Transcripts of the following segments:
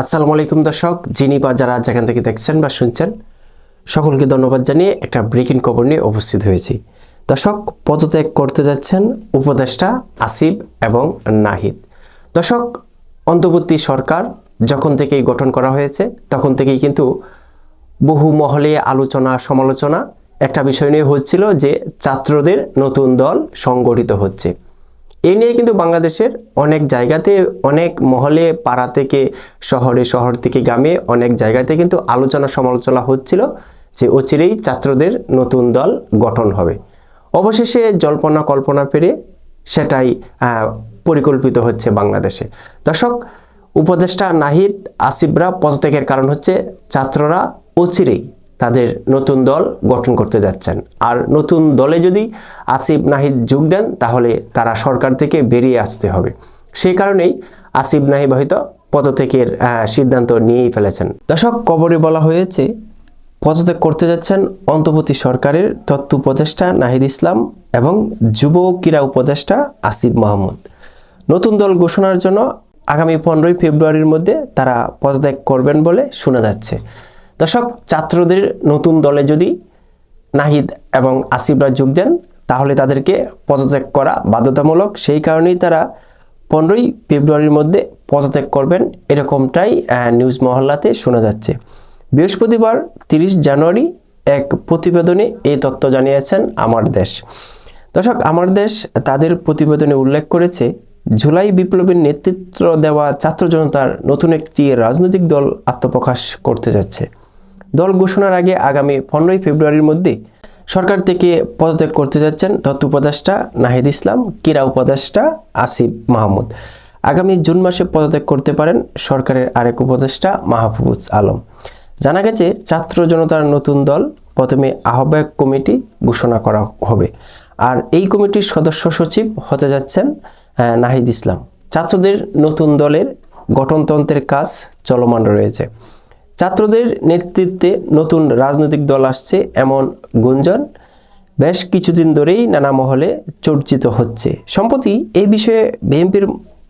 আসসালামু আলাইকুম দর্শক, যিনি বা যারা যেখান থেকে দেখছেন বা শুনছেন, সকলকে ধন্যবাদ জানিয়ে একটা ব্রেকিং খবর নিয়ে উপস্থিত হয়েছি। দর্শক, পদত্যাগ করতে যাচ্ছেন উপদেষ্টা আসিফ এবং নাহিদ। দর্শক, অন্তর্বর্তী সরকার যখন থেকেই গঠন করা হয়েছে, তখন থেকেই কিন্তু বহু মহলে আলোচনা, সমালোচনা একটা বিষয় নিয়ে হচ্ছিল যে ছাত্রদের নতুন দল সংগঠিত হচ্ছে। এই নিয়ে কিন্তু বাংলাদেশের অনেক জায়গাতে, অনেক মহলে, পাড়া থেকে, শহরে, শহর থেকে, গ্রামে অনেক জায়গাতে কিন্তু আলোচনা সমালোচনা হচ্ছিল যে অচিরেই ছাত্রদের নতুন দল গঠন হবে। অবশেষে জল্পনা কল্পনা পেরে সেটাই পরিকল্পিত হচ্ছে বাংলাদেশে। দর্শক, উপদেষ্টা নাহিদ আসিফরা পদত্যাগের কারণ হচ্ছে ছাত্ররা অচিরেই তাদের নতুন দল গঠন করতে যাচ্ছেন। আর নতুন দলে যদি আসিফ নাহিদ যোগ দেন, তাহলে তারা সরকার থেকে বেরিয়ে আসতে হবে। সেই কারণেই আসিফ নাহিদ হয়তো পদত্যাগের সিদ্ধান্ত নিয়েই ফেলেছেন। দর্শক, কবরে বলা হয়েছে, পদত্যাগ করতে যাচ্ছেন অন্তর্বর্তী সরকারের তত্ত্ব উপদেষ্টা নাহিদ ইসলাম এবং যুব ক্রীড়া উপদেষ্টা আসিফ মাহমুদ। নতুন দল ঘোষণার জন্য আগামী পনেরোই ফেব্রুয়ারির মধ্যে তারা পদত্যাগ করবেন বলে শোনা যাচ্ছে। দর্শক, ছাত্রদের নতুন দলে যদি নাহিদ এবং আসিফরা যোগ দেন, তাহলে তাদেরকে পদত্যাগ করা বাধ্যতামূলক। সেই কারণেই তারা পনেরোই ফেব্রুয়ারির মধ্যে পদত্যাগ করবেন এরকমটাই নিউজ মহল্লাতে শোনা যাচ্ছে। বৃহস্পতিবার তিরিশ জানুয়ারি এক প্রতিবেদনে এই তথ্য জানিয়েছেন আমার দেশ। দর্শক, আমার দেশ তাদের প্রতিবেদনে উল্লেখ করেছে, জুলাই বিপ্লবের নেতৃত্ব দেওয়া ছাত্র জনতার নতুন একটি রাজনৈতিক দল আত্মপ্রকাশ করতে যাচ্ছে। দল ঘোষণার আগে আগামী পনেরোই ফেব্রুয়ারির মধ্যে সরকার থেকে পদত্যাগ করতে যাচ্ছেন তথ্য উপদেষ্টা নাহিদ ইসলাম, ক্রীড়া উপদেষ্টা আসিফ মাহমুদ। আগামী জুন মাসে পদত্যাগ করতে পারেন সরকারের আরেক উপদেষ্টা মাহফুজ আলম। জানা গেছে, ছাত্র জনতার নতুন দল প্রথমে আহ্বায়ক কমিটি ঘোষণা করা হবে। আর এই কমিটির সদস্য সচিব হতে যাচ্ছেন নাহিদ ইসলাম। ছাত্রদের নতুন দলের গঠনতন্ত্রের কাজ চলমান রয়েছে। ছাত্রদের নেতৃত্বে নতুন রাজনৈতিক দল আসছে এমন গুঞ্জন বেশ কিছুদিন ধরেই নানা মহলে চর্চিত হচ্ছে। সম্প্রতি এই বিষয়ে বিএনপির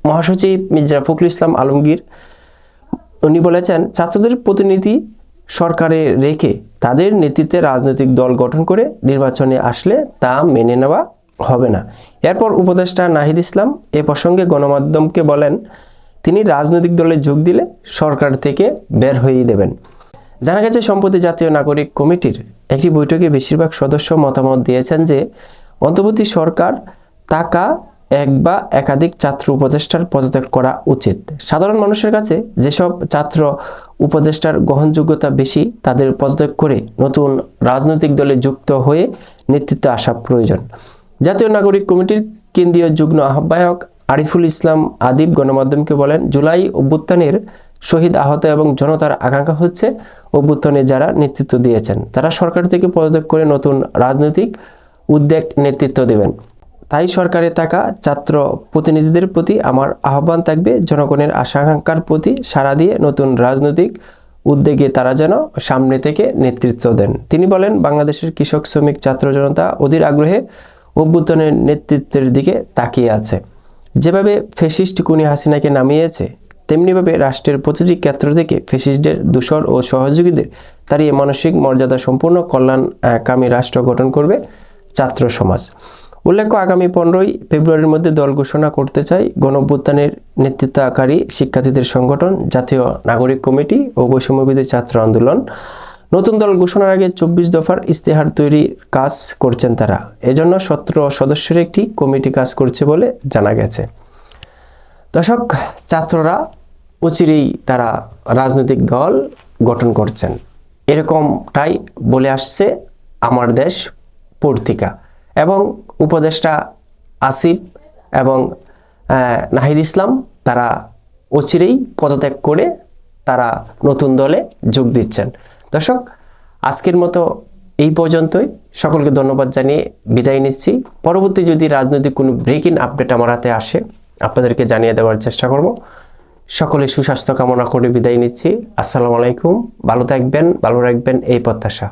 মহাসচিব মির্জা ফখরুল ইসলাম আলমগীর, উনি বলেছেন, ছাত্রদের প্রতিনিধি সরকারে রেখে তাদের নেতৃত্বে রাজনৈতিক দল গঠন করে নির্বাচনে আসলে তা মেনে নেওয়া হবে না। এরপর উপদেষ্টা নাহিদ ইসলাম এ প্রসঙ্গে গণমাধ্যমকে বলেন তিনি রাজনৈতিক দলে যোগ দিলে সরকার থেকে বের হয়েই দেবেন। জানা গেছে, সম্প্রতি জাতীয় নাগরিক কমিটির একটি বৈঠকে বেশিরভাগ সদস্য মতামত দিয়েছেন যে, অন্তর্বর্তী সরকার টাকা এক বা একাধিক ছাত্র উপদেষ্টার পদত্যাগ করা উচিত। সাধারণ মানুষের কাছে যেসব ছাত্র উপদেষ্টার গ্রহণযোগ্যতা বেশি, তাদের পদত্যাগ করে নতুন রাজনৈতিক দলে যুক্ত হয়ে নেতৃত্বে আসা প্রয়োজন। জাতীয় নাগরিক কমিটির কেন্দ্রীয় যুগ্ম আহ্বায়ক আরিফুল ইসলাম আদিব গণমাধ্যমকে বলেন, জুলাই অভ্যুত্থানের শহীদ আহত এবং জনতার আকাঙ্ক্ষা হচ্ছে অভ্যুত্থানে যারা নেতৃত্ব দিয়েছেন। তারা সরকার থেকে পদত্যাগ করে নতুন রাজনৈতিক উদ্যোগ নেতৃত্ব দেবেন। তাই সরকারে থাকা ছাত্র প্রতিনিধিদের প্রতি আমার আহ্বান থাকবে, জনগণের আশা আকাঙ্ক্ষার প্রতি সাড়া দিয়ে নতুন রাজনৈতিক উদ্যোগে তারা যেন সামনে থেকে নেতৃত্ব দেন। তিনি বলেন, বাংলাদেশের কৃষক, শ্রমিক, ছাত্র জনতা অধীর আগ্রহে অভ্যুত্থানের নেতৃত্বের দিকে তাকিয়ে আছে। যেভাবে ফেসিস্ট কুনি হাসিনাকে নামিয়েছে তেমনিভাবে রাষ্ট্রের প্রতিটি ক্ষেত্র থেকে ফেসিস্টদের দূষর ও সহযোগীদের তাড়িয়ে মানসিক মর্যাদা সম্পূর্ণ কল্যাণ আহ, কামী রাষ্ট্র গঠন করবে ছাত্র সমাজ। উল্লেখ্য আগামী পনেরোই ফেব্রুয়ারির মধ্যে দল ঘোষণা করতে চাই গণঅভ্যুত্থানের নেতৃত্বকারী শিক্ষার্থীদের সংগঠন জাতীয় নাগরিক কমিটি ও বৈষম্যবিদের ছাত্র আন্দোলন। নতুন দল ঘোষণার আগে চব্বিশ দফার ইস্তেহার তৈরির কাজ করছেন তারা। এজন্য সতেরো সদস্যের একটি কমিটি কাজ করছে বলে জানা গেছে। দর্শক, ছাত্ররা অচিরেই তারা রাজনৈতিক দল গঠন করছেন। এরকমটাই বলে আসছে আমার দেশ পত্রিকা। এবং উপদেষ্টা আসিফ এবং নাহিদ ইসলাম তারা অচিরেই পদত্যাগ করে তারা নতুন দলে যোগ দিচ্ছেন। দর্শক, আজকের মতো এই পর্যন্তই। সকলকে ধন্যবাদ জানিয়ে বিদায় নিচ্ছি। পরবর্তী যদি রাজনৈতিক কোনো ব্রেক ইন আপডেট আমার হাতে আসে, আপনাদেরকে জানিয়ে দেওয়ার চেষ্টা করব। সকলে সুস্বাস্থ্য কামনা করে বিদায় নিচ্ছি। আসসালামু আলাইকুম। ভালো থাকবেন, ভালো রাখবেন, এই প্রত্যাশা।